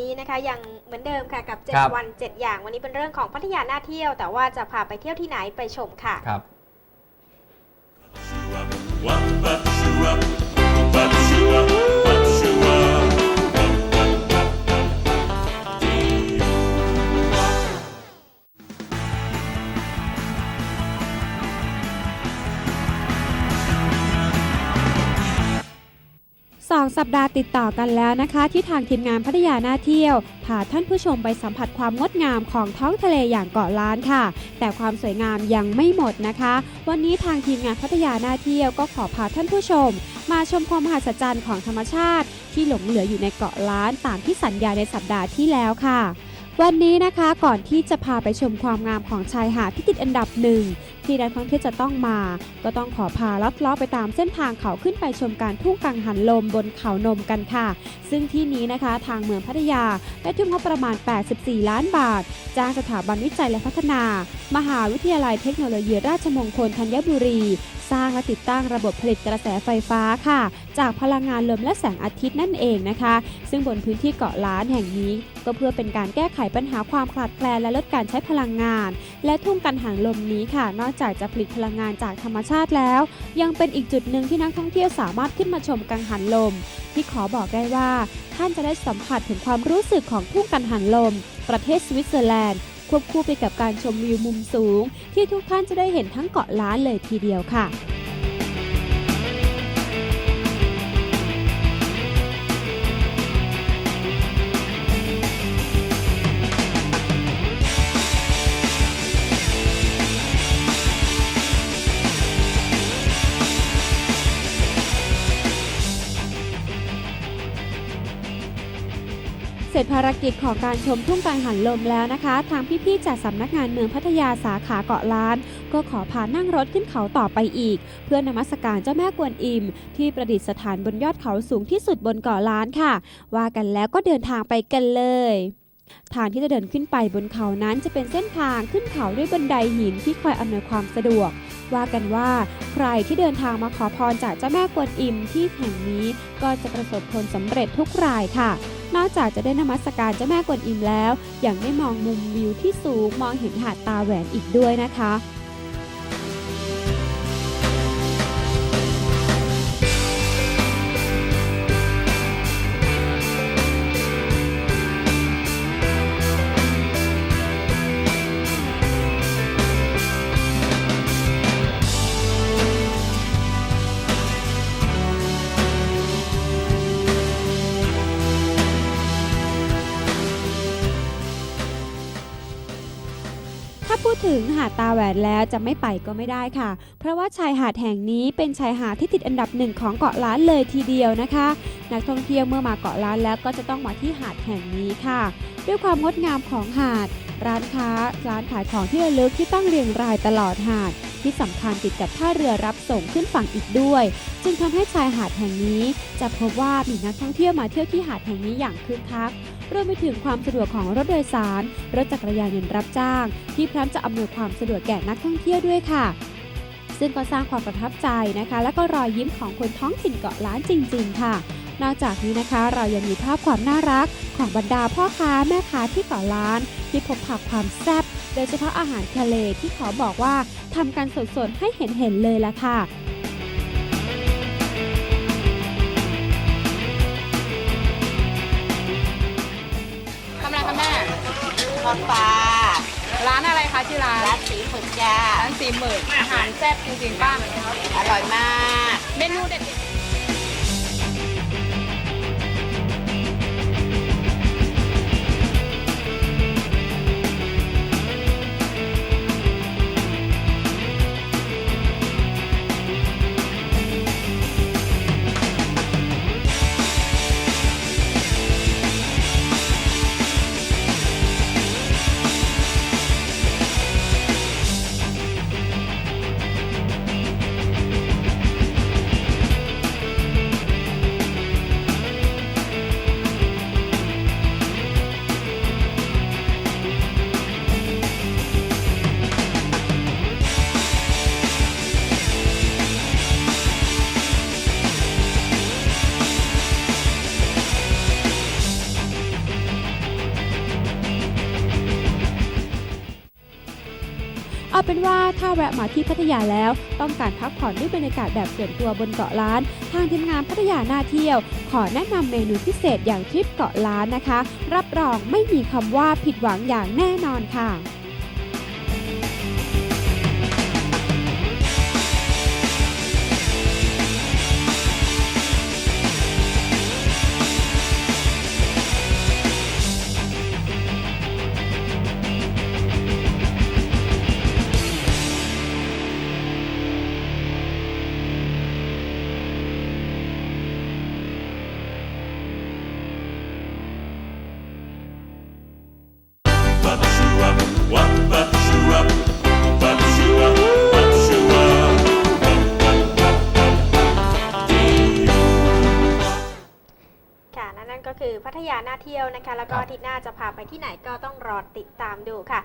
นี้นะคะยังเหมือนเดิมค่ะกับ ครับวัน 7 อย่าง วันนี้เป็นเรื่องของพัทยาหน้าเที่ยว แต่ว่าจะพาไปเที่ยวที่ไหนไปชมค่ะ ครับ 2 สัปดาห์ติดต่อกันแล้วนะคะ ที่ทางทีมงานพัทยาหน้าเที่ยวพาท่านผู้ชมไปสัมผัสความงดงามของท้องทะเลอย่างเกาะล้านค่ะ แต่ความสวยงามยังไม่หมดนะคะ วันนี้ทางทีมงานพัทยาหน้าเที่ยวก็ขอพาท่านผู้ชม มาชมความมหัศจรรย์ของธรรมชาติ ที่หลงเหลืออยู่ในเกาะล้านตามที่สัญญาในสัปดาห์ที่แล้วค่ะ วันนี้นะคะก่อนที่จะพาไปชมความงามของชายหาดที่ติดอันดับหนึ่งที่นักท่องเที่ยวจะต้องมา ก็ต้องขอพาลัดเลาะไปตามเส้นทางเขาขึ้นไปชมการทุ่งกังหันลมบนเขานมกันค่ะ ซึ่งที่นี้นะคะทางเมืองพัทยาได้ทุ่มงบประมาณ 84 ล้านบาทจ้างสถาบันวิจัยและพัฒนา มหาวิทยาลัยเทคโนโลยีราชมงคลธัญบุรี สร้างและติดตั้งระบบผลิตกระแสไฟฟ้าค่ะ จากพลังงานลมและแสงอาทิตย์นั่นเองนะคะ ซึ่งบนพื้นที่เกาะล้านแห่งนี้ ก็เพื่อเป็นการแก้ไขปัญหาความขาดแคลนและลดการใช้พลังงาน และทุ่งกันหันลมนี้ค่ะ นอกจากจะผลิตพลังงานจากธรรมชาติแล้ว ยังเป็นอีกจุดหนึ่งที่นักท่องเที่ยวสามารถขึ้นมาชมกังหันลม ที่ขอบอกได้ว่า ท่านจะได้สัมผัสถึงความรู้สึกของทุ่งกันหันลม ประเทศสวิตเซอร์แลนด์ ควบคู่ไปกับการชมวิวมุมสูง ที่ทุกท่านจะได้เห็นทั้งเกาะล้านเลยทีเดียวค่ะ สร็จภารกิจของการชมทุ่งกังหันลมแล้วนะคะ ทางพี่ๆจากสำนักงานเมืองพัทยาสาขาเกาะล้าน ก็ขอพานั่งรถขึ้นเขาต่อไปอีก เพื่อนมัสการเจ้าแม่กวนอิม ที่ประดิษฐานบนยอดเขาสูงที่สุดบนเกาะล้านค่ะ ว่ากันแล้วก็เดินทางไปกันเลยทางที่จะเดินขึ้นไปบนเขานั้นจะเป็นเส้นทางขึ้นเขาด้วยบันไดหินที่คอยอำนวยความสะดวก ว่ากันว่าใครที่เดินทางมาขอพรจากเจ้าแม่กวนอิมที่แห่งนี้ก็จะประสบผลสำเร็จทุกรายค่ะ นอกจากจะได้นมัสการเจ้าแม่กวนอิมแล้ว ยังได้มองมุมวิวที่สูงมองเห็นหาดตาแหวนอีกด้วยนะคะ ถ้าพูดถึงหาดตาแหวนแล้วจะไม่ไปก็ไม่ได้ค่ะ เพราะว่าชายหาดแห่งนี้เป็นชายหาดที่ติดอันดับหนึ่งของเกาะล้านเลยทีเดียวนะคะ นักท่องเที่ยวเมื่อมาเกาะล้านแล้วก็จะต้องมาที่หาดแห่งนี้ค่ะ ด้วยความงดงามของหาด ร้านค้า ร้านขายของที่ระลึกที่ตั้งเรียงรายตลอดหาด ที่สำคัญติดกับท่าเรือรับส่งขึ้นฝั่งอีกด้วย จึงทำให้ชายหาดแห่งนี้ จะพบว่ามีนักท่องเที่ยวมาเที่ยวที่หาดแห่งนี้อย่างคึกคัก รวมไปถึงความสะดวกของรถโดยสาร รถจักรยานยนต์รับจ้าง ที่พร้อมจะอำนวยความสะดวกแก่นักท่องเที่ยวด้วยค่ะ ซึ่งก็สร้างความประทับใจนะคะ และก็รอยยิ้มของคนท้องถิ่นเกาะล้านจริง ๆ ค่ะนอกจากนี้นะคะเรายังมีภาพความน่ารักของบรรดาพ่อค้าแม่ค้าที่เกาะล้าน ที่พบผักความแซ่บโดยเฉพาะอาหารทะเลที่ขอบอกว่าทำกันสดๆให้เห็นๆเลยละค่ะ ปลาร้านอะไรคะชื่อร้านร้านสีหมึกจ้าร้านสีหมึกอาหารแซ่บจริงๆป้าอร่อยมาก เมนูเด็ดๆ เป็นว่าถ้าแวะมาที่พัทยาแล้ว ต้องการพักผ่อนด้วยบรรยากาศแบบส่วนตัวบนเกาะล้าน ทางทีมงานพัทยาหน้าเที่ยว ขอแนะนำเมนูพิเศษอย่างทริปเกาะล้านนะคะ รับรองไม่มีคำว่าผิดหวังอย่างแน่นอนค่ะ พัทยาหน้าเที่ยวนะคะ แล้วก็ครับอาทิตย์หน้าจะพาไปที่ไหนก็ต้องรอติดตามดูค่ะ